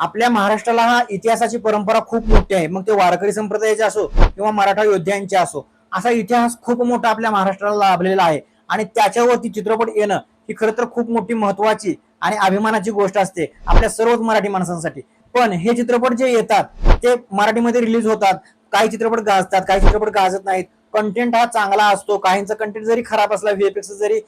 आपल्या महाराष्ट्राला हा इतिहासाची परंपरा खूप मोठी आहे. मग ते वारकरी संप्रदायाचे असो किंवा मराठा योद्ध्यांचे असो असा इतिहास खूप मोठा आपल्या महाराष्ट्राला लाभलेला आहे. आणि त्याच्यावरती चित्रपट येणं ही खरं तर खूप मोठी महत्वाची आणि अभिमानाची गोष्ट असते आपल्या सर्वच मराठी माणसांसाठी. पण हे चित्रपट जे येतात ते मराठीमध्ये रिलीज होतात. काही चित्रपट गाजतात काही चित्रपट गाजत नाहीत. कंटेंट हा चांगला असतो काहींचा कंटेंट जरी खराब असला व्हीएफएक्स जरी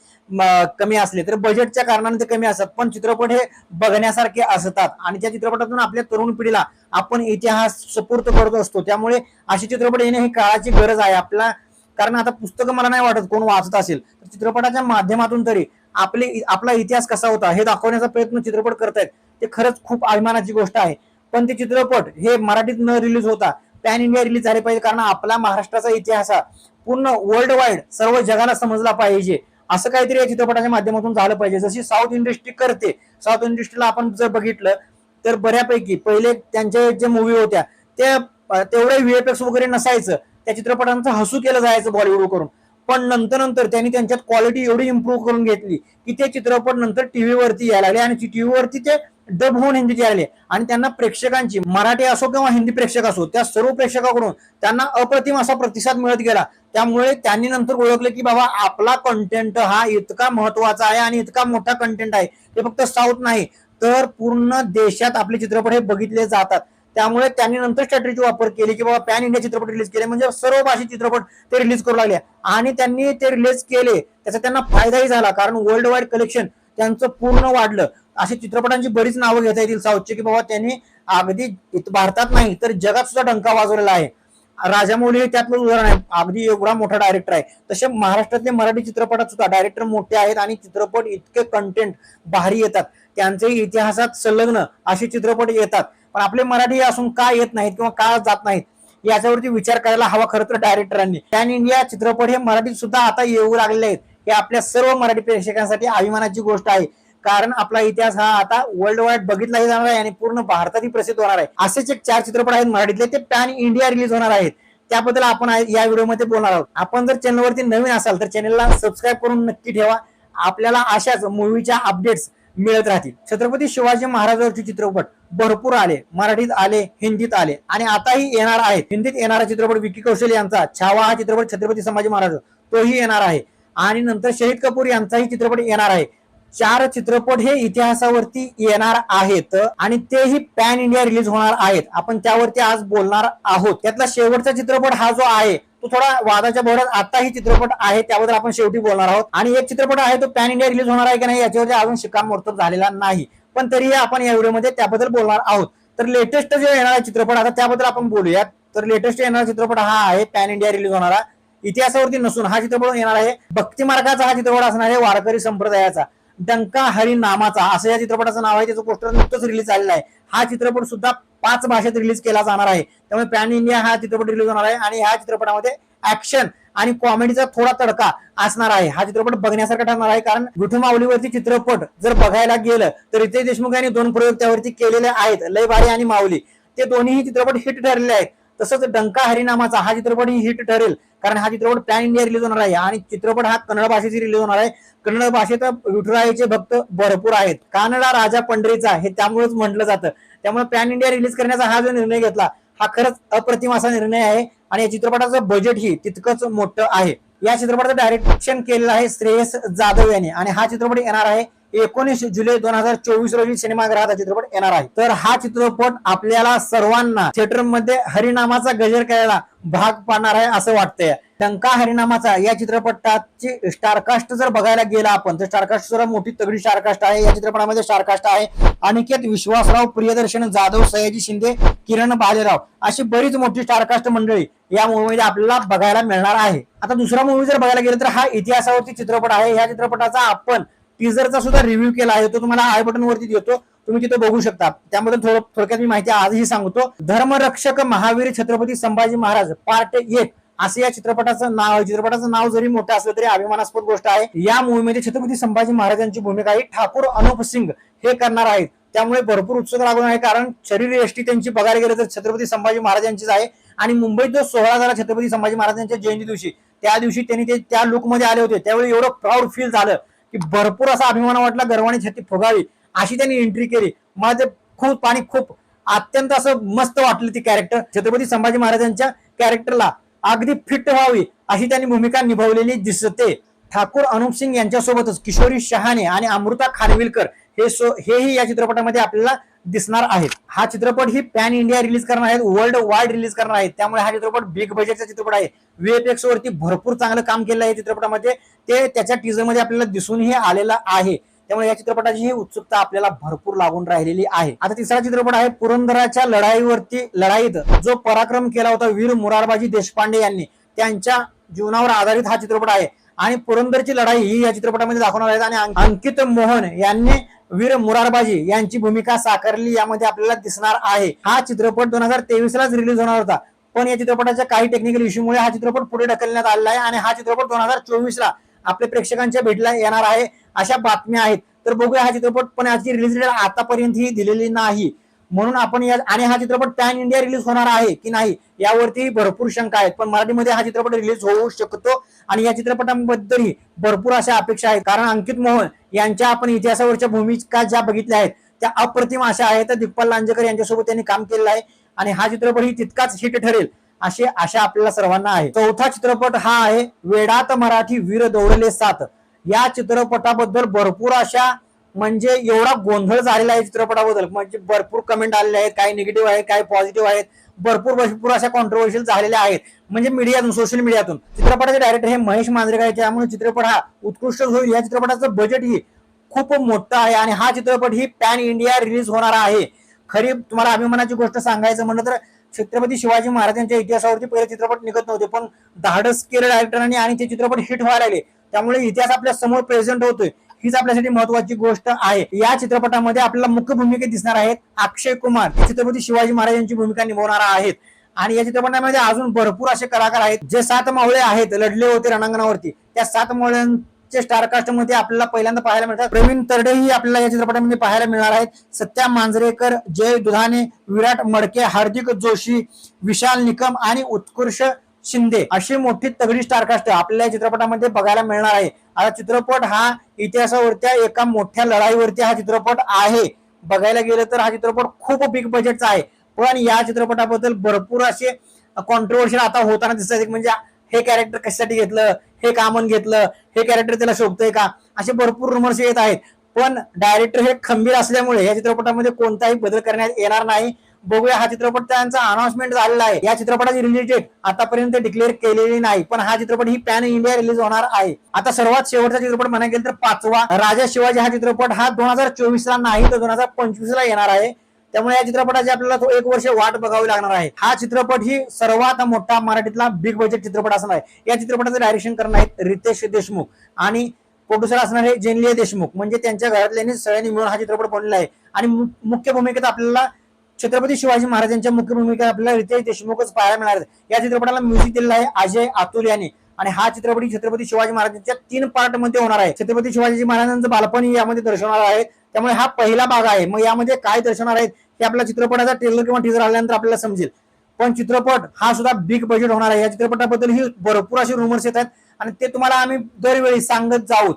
कमी असले तर बजेटच्या कारणाने ते कमी असतात. पण चित्रपट हे बघण्यासारखे असतात. आणि त्या चित्रपटातून आपल्या तरुण पिढीला आपण इतिहास सपूर्त करत असतो. त्यामुळे असे चित्रपट येणे ही काळाची गरज आहे. आपला कारण आता पुस्तकं मला नाही वाटत कोण वाचत असेल. तर चित्रपटाच्या माध्यमातून तरी आपले आपला इतिहास कसा होता हे दाखवण्याचा प्रयत्न चित्रपट करतायत ते खरंच खूप अभिमानाची गोष्ट आहे. पण ते चित्रपट हे मराठीत न रिलीज होता पॅन इंडिया रिलीज झाले पाहिजे कारण आपला महाराष्ट्राचा इतिहास हा पूर्ण वर्ल्ड वाईड सर्व जगाला समजला पाहिजे. असं काहीतरी या चित्रपटाच्या माध्यमातून झालं पाहिजे. जशी साऊथ इंडस्ट्री करते साऊथ इंडस्ट्रीला आपण जर बघितलं तर बऱ्यापैकी पहिले त्यांच्या जे मूवी होत्या त्या तेवढ्या व्हीएफएक्स वगैरे नसायचं. त्या चित्रपटांचं हसू केलं जायचं बॉलिवूड करून पण नंतर नंतर त्यांनी त्यांच्यात क्वालिटी एवढी इम्प्रूव्ह करून घेतली की ते चित्रपट नंतर टीव्हीवरती यायला लागले आणि टीव्हीवरती ते डब होऊन हिंदीत यायला आणि त्यांना प्रेक्षकांची मराठी असो किंवा हिंदी प्रेक्षक असो त्या सर्व प्रेक्षकाकडून त्यांना अप्रतिम असा प्रतिसाद मिळत गेला. त्यामुळे त्यांनी नंतर ओळखलं की बाबा आपला कंटेंट हा इतका महत्त्वाचा आहे आणि इतका मोठा कंटेंट आहे. ते फक्त साऊथ नाही तर पूर्ण देशात आपले चित्रपट हे बघितले जातात. त्यामुळे त्यांनी नंतर स्ट्रॅटेजी वापर केली की बाबा पॅन इंडिया चित्रपट रिलीज केले म्हणजे सर्व भाषिक चित्रपट ते रिलीज करू लागले. आणि त्यांनी ते रिलीज केले त्याचा त्यांना फायदाही झाला कारण वर्ल्ड वाईड कलेक्शन त्यांचं पूर्ण वाढलं. अशी चित्रपटांची बरीच नावं घेता येतील साऊथची की बाबा त्यांनी अगदी भारतात नाही तर जगात सुद्धा डंका वाजवलेला आहे. राजामौली हे त्यातलं उदाहरण आहे. अगदी एवढा मोठा डायरेक्टर आहे. तसे महाराष्ट्रातले मराठी चित्रपटात सुद्धा डायरेक्टर मोठे आहेत आणि चित्रपट इतके कंटेंट भारी येतात. त्यांचे इतिहासात संलग्न असे चित्रपट येतात. पण आपले मराठी असून का येत नाहीत किंवा का जात नाहीत याच्यावरती विचार करायला हवा खरं तर डायरेक्टरांनी पॅन इंडिया चित्रपट हे मराठीत सुद्धा आता येऊ लागलेले आहेत. हे आपल्या सर्व मराठी प्रेक्षकांसाठी अभिमानाची गोष्ट आहे. कारण आपला इतिहास हा आता वर्ल्ड वाईड बघितलाही जाणार आहे आणि पूर्ण भारतातही प्रसिद्ध होणार आहे. असेच एक चार चित्रपट आहेत मराठीतले ते पॅन इंडिया रिलीज होणार आहेत. त्याबद्दल आपण या व्हिडिओमध्ये बोलणार आहोत. आपण जर चॅनलवरती नवीन असाल तर चॅनलला सबस्क्राईब करून नक्की ठेवा. आपल्याला अशाच मूवीच्या अपडेट्स मिळत राहतील. छत्रपती शिवाजी महाराजांचे चित्रपट भरपूर आले. मराठीत आले हिंदीत आले आणि आताही येणार आहेत. हिंदीत येणारा चित्रपट विकी कौशल यांचा छावा हा चित्रपट छत्रपती संभाजी महाराज तोही येणार आहे. आणि नंतर शहीद कपूर यांचाही चित्रपट येणार आहे. चार चित्रपट हे इतिहासावरती येणार आहेत आणि तेही पॅन इंडिया रिलीज होणार आहेत. आपण त्यावरती आज बोलणार आहोत. त्यातला शेवटचा चित्रपट हा जो आहे तो थोडा वादाच्या भोवऱ्यात आताही चित्रपट आहे त्याबद्दल आपण शेवटी बोलणार आहोत. आणि एक चित्रपट आहे तो पॅन इंडिया रिलीज होणार आहे की नाही याच्यावरती अजून शिक्कामोर्तब झालेला नाही. पण तरीही आपण या व्हिडिओमध्ये त्याबद्दल बोलणार आहोत. तर लेटेस्ट जे येणारा चित्रपट आता त्याबद्दल आपण बोलूयात. तर लेटेस्ट येणारा चित्रपट हा आहे पॅन इंडिया रिलीज होणारा. इतिहासावरती नसून हा चित्रपट येणार आहे. भक्तिमार्गाचा हा चित्रपट असणार आहे वारकरी संप्रदायाचा. डंका हरी नामाचा असं या चित्रपटाचं नाव आहे त्याचं पोस्टर नुकतंच रिलीज झालेलं आहे. हा चित्रपट सुद्धा पाच भाषेत रिलीज केला जाणार आहे. त्यामुळे पॅन इंडिया हा चित्रपट रिलीज होणार आहे आणि ह्या चित्रपटामध्ये ऍक्शन आणि कॉमेडीचा थोडा तडका असणार आहे. हा चित्रपट बघण्यासारखा ठरणार आहे कारण विठुमाऊलीवरती चित्रपट जर बघायला गेलं तर रितेश देशमुख यांनी दोन प्रयोग त्यावरती केलेले आहेत लय भारी आणि माऊली. ते दोन्ही चित्रपट हिट ठरलेले आहेत. तसंच डंका हरिनामाचा हा चित्रपट हिट ठरेल. कारण हा चित्रपट पॅन इंडिया रिलीज होणार आहे. आणि चित्रपट हा कन्नड भाषेची रिलीज होणार आहे. कन्नड भाषेत विठुरायाचे भक्त भरपूर आहेत. कानडा राजा पंढरीचा हे त्यामुळेच म्हटलं जातं. त्यामुळे पॅन इंडिया रिलीज करण्याचा हा जो निर्णय घेतला हा खरंच अप्रतिम असा निर्णय आहे. आणि या चित्रपटाचं बजेटही तितकंच मोठं आहे. या चित्रपटाचं डायरेक्शन केलेलं आहे श्रेयस जाधव यांनी. आणि हा चित्रपट येणार आहे एकोणीस जुलै दोन हजार चोवीस रोजी सिनेमागृहात हा चित्रपट येणार आहे. तर हा चित्रपट आपल्याला सर्वांना थिएटरमध्ये हरिनामाचा गजर करायला भाग पाडणार आहे असं वाटतंय. टंका हरिनामाचा या चित्रपटाची स्टारकास्ट जर बघायला गेला आपण तर स्टारकास्ट जरा मोठी तगडी स्टारकास्ट आहे. या चित्रपटामध्ये स्टारकास्ट आहे अनिकेत विश्वासराव प्रियदर्शन जाधव सयाजी शिंदे किरण बालेराव अशी बरीच मोठी स्टारकास्ट मंडळी या मूवीमध्ये आपल्याला बघायला मिळणार आहे. आता दुसरा मूवी जर बघायला गेलं तर हा इतिहासावरती चित्रपट आहे. या चित्रपटाचा आपण टीजरचा सुद्धा रिव्ह्यू केला आहे. तो तुम्हाला आय बटन वरती देतो तुम्ही तिथे बघू शकता. त्यामध्ये थोडं थोडक्यात मी माहिती आजही सांगतो. धर्मरक्षक महावीर छत्रपती संभाजी महाराज पार्ट एक. असं या चित्रपटाचं नाव चित्रपटाचं नाव जरी मोठं असलं तरी अभिमानास्पद गोष्ट आहे. या मूवीमध्ये छत्रपती संभाजी महाराजांची भूमिका ही ठाकूर अनुप सिंग हे करणार आहेत. त्यामुळे भरपूर उत्सुक लागून आहे. कारण शरीर एष्टी त्यांची बघायला गेलं तर छत्रपती संभाजी महाराजांचीच आहे. आणि मुंबईत जो सोहळा झाला छत्रपती संभाजी महाराजांच्या जयंती दिवशी त्या दिवशी त्यांनी ते त्या लुकमध्ये आले होते. त्यावेळी एवढं प्राऊड फील झालं. की भरपूर असा अभिमान वाटला गर्वाने छाती फुगावी अशी त्यांनी एंट्री केली. मला ते खूप आणि खूप अत्यंत असं मस्त वाटलं ती कॅरेक्टर छत्रपती संभाजी महाराजांच्या कॅरेक्टरला अगदी फिट व्हावी अशी त्यांनी भूमिका निभावलेली दिसते. ठाकूर अनुप सिंग यांच्यासोबतच किशोरी शहाणे आणि अमृता खानविलकर हे सो हेही या चित्रपटामध्ये आपल्याला दिसणार आहेत. हा चित्रपट ही पॅन इंडिया रिलीज करणार आहेत वर्ल्ड वाईड रिलीज करणार आहेत. त्यामुळे हा चित्रपट बिग बजेटचा चित्रपट आहे. व्हीएफएक्स वरती भरपूर चांगलं काम केलं आहे चित्रपटामध्ये. ते त्याच्या टीझरमध्ये आपल्याला दिसूनही आलेलं आहे. त्यामुळे या चित्रपटाची ही उत्सुकता आपल्याला भरपूर लागून राहिलेली आहे. आता तिसरा चित्रपट आहे पुरंदराच्या लढाईवरती लढाईत जो पराक्रम केला होता वीर मुरारबाजी देशपांडे यांनी. त्यांच्या जीवनावर आधारित हा चित्रपट आहे. आणि पुरंदरची लढाई ही या चित्रपटामध्ये दाखवणार आहेत. आणि अंकित मोहन यांनी वीर मुरारबाजी यांची भूमिका साकारली यामध्ये आपल्याला दिसणार आहे. हा चित्रपट दोन हजार तेवीस लाच रिलीज होणार होता. पण या चित्रपटाच्या काही टेक्निकल इश्यूमुळे हा चित्रपट पुढे ढकलण्यात आलेला आहे आणि हा चित्रपट दोन हजार चोवीस ला आपल्या प्रेक्षकांच्या भेटला येणार आहे अशा बातम्या आहेत. तर बघूया हा चित्रपट पण याची रिलीज डेट आतापर्यंत ही दिलेली नाही. म्हणून आपण या आणि हा चित्रपट पॅन इंडिया रिलीज होणार आहे की नाही यावरती भरपूर शंका आहेत. पण मराठीमध्ये हा चित्रपट रिलीज होऊ शकतो आणि या चित्रपटांबद्दलही भरपूर अशा अपेक्षा आहेत. कारण अंकित मोहन यांच्या आपण इतिहासावरच्या भूमिका ज्या बघितल्या आहेत त्या अप्रतिम अशा आहेत. तर दिग्पाल लांजेकर यांच्यासोबत त्यांनी काम केलेलं आहे आणि हा चित्रपट ही तितकाच हिट ठरेल अशी आशा आपल्याला सर्वांना आहे. चौथा चित्रपट हा आहे वेडात मराठी वीर दौडले सात. या चित्रपटाबद्दल भरपूर अशा म्हणजे एवढा गोंधळ झालेला आहे चित्रपटाबद्दल. म्हणजे भरपूर कमेंट आलेले आहेत. काही निगेटिव्ह आहेत काही पॉझिटिव्ह आहेत भरपूर भरपूर अशा कॉन्ट्रोवर्शियल झालेल्या आहेत. म्हणजे मीडियातून सोशल मीडियातून चित्रपटाचे डायरेक्टर हे महेश मांजरेकर आहे त्यामुळे चित्रपट हा उत्कृष्ट होईल या चित्रपटाचं बजेटही खूप मोठं आहे. आणि हा चित्रपट ही पॅन इंडिया रिलीज होणार आहे. खरी तुम्हाला अभिमानाची गोष्ट सांगायचं म्हणलं तर छत्रपती शिवाजी महाराजांच्या इतिहासावरती पहिले चित्रपट निघत नव्हते. पण धाडस केलं डायरेक्टरांनी आणि ते चित्रपट हिट व्हायला लागले. त्यामुळे इतिहास आपल्यासमोर प्रेझेंट होतोय. हीच आपल्यासाठी महत्वाची गोष्ट आहे. या चित्रपटामध्ये आपल्याला मुख्य भूमिकेत दिसणार आहेत अक्षय कुमार. चित्रपती छत्रपती शिवाजी महाराजांची भूमिका निभावणार आहेत. आणि या चित्रपटामध्ये अजून भरपूर असे कलाकार आहेत जे सात मावळे आहेत लढले होते रणांगणावरती. त्या सात मावळ्यांचे स्टारकास्टमध्ये आपल्याला पहिल्यांदा पाहायला मिळतात. प्रवीण तरडेही आपल्याला या चित्रपटामध्ये पाहायला मिळणार आहेत. सत्या मांजरेकर जय दुधाने विराट मडके हार्दिक जोशी विशाल निकम आणि उत्कृष्ट शिंदे अशी मोठी तगडी स्टारकास्ट आपल्याला या चित्रपटामध्ये बघायला मिळणार आहे. आता चित्रपट हा इतिहासावरच्या एका मोठ्या लढाईवरती हा चित्रपट आहे. बघायला गेलं तर हा चित्रपट खूप बिग बजेटचा आहे. पण या चित्रपटाबद्दल भरपूर असे कॉन्ट्रोवर्शियल आता होताना दिसत म्हणजे हे कॅरेक्टर कशासाठी घेतलं? हे कामन घेतलं? हे कॅरेक्टर त्याला शोभतंय का? असे भरपूर रुमर्स येत आहेत. पण डायरेक्टर हे खंबीर असल्यामुळे या चित्रपटामध्ये कोणताही बदल करण्यात येणार नाही. बघूया हा चित्रपट त्यांचा अनाउन्समेंट झालेला आहे. या चित्रपटाची रिलीज डेट आतापर्यंत डिक्लेअर केलेली नाही पण हा चित्रपट ही पॅन इंडिया रिलीज होणार आहे. आता सर्वात शेवटचा चित्रपट म्हणायला गेला तर पाचवा. राजा शिवाजी हा चित्रपट हा दोन हजार चोवीस ला नाही तर दोन हजार पंचवीस ला येणार आहे. त्यामुळे या चित्रपटाची आपल्याला तो एक वर्ष वाट बघावी लागणार आहे. हा चित्रपट ही सर्वात मोठा मराठीतला बिग बजेट चित्रपट असणार आहे. या चित्रपटाचं डायरेक्शन करणार आहेत रितेश देशमुख आणि प्रोड्युसर असणार आहे जेनलिया देशमुख. म्हणजे त्यांच्या घरातल्यांनी सगळ्यांनी मिळून हा चित्रपट बनलेला आहे. आणि मुख्य भूमिकेत आपल्याला छत्रपती शिवाजी महाराजांच्या मुख्य भूमिका आपल्याला रितेश देशमुखच पाहायला मिळणार आहेत. या चित्रपटाला म्युझिक दिलेलं आहे अजय आतुल यांनी. आणि हा चित्रपट छत्रपती शिवाजी महाराजांच्या तीन पार्टमध्ये होणार आहे. छत्रपती शिवाजी महाराजांचं बालपण यामध्ये दर्शवणार आहे. त्यामुळे हा पहिला भाग आहे. मग यामध्ये काय दर्शवणार आहेत हे आपल्या चित्रपटाचा ट्रेलर किंवा टीजर आल्यानंतर आपल्याला समजेल. पण चित्रपट हा सुद्धा बिग बजेट होणार आहे. या चित्रपटाबद्दल ही भरपूर असे रुमर्स येतात आणि ते तुम्हाला आम्ही दरवेळी सांगत जाऊ.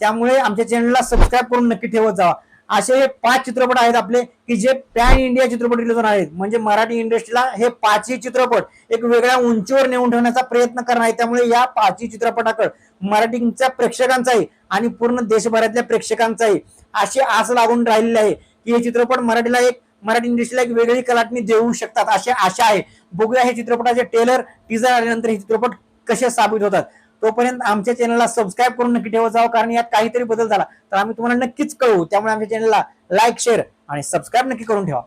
त्यामुळे आमच्या चॅनलला सबस्क्राईब करून नक्की ठेवत जावा. असे हे पाच चित्रपट आहेत आपले की जे पॅन इंडिया चित्रपट रिलीज आहेत. म्हणजे मराठी इंडस्ट्रीला हे पाचही चित्रपट एक वेगळ्या उंचीवर नेऊन ठेवण्याचा प्रयत्न करणार आहे त्यामुळे या पाचही चित्रपटाकडे मराठीच्या प्रेक्षकांचाही आणि पूर्ण देशभरातल्या प्रेक्षकांचाही अशी आस लागून राहिलेली आहे की हे चित्रपट मराठीला एक मराठी इंडस्ट्रीला एक वेगळी कलाटणी देऊ शकतात अशी आशा आहे. बघूया हे चित्रपटाचे टेलर टीजर आल्यानंतर हे चित्रपट कसे साबित होतात. तोपर्यंत आमच्या चॅनलला सबस्क्राईब करून नक्की ठेवत जावं कारण यात काहीतरी बदल झाला. तर आम्ही तुम्हाला नक्कीच कळवू. त्यामुळे आमच्या चॅनलला लाईक शेअर आणि सबस्क्राईब नक्की करून ठेवा.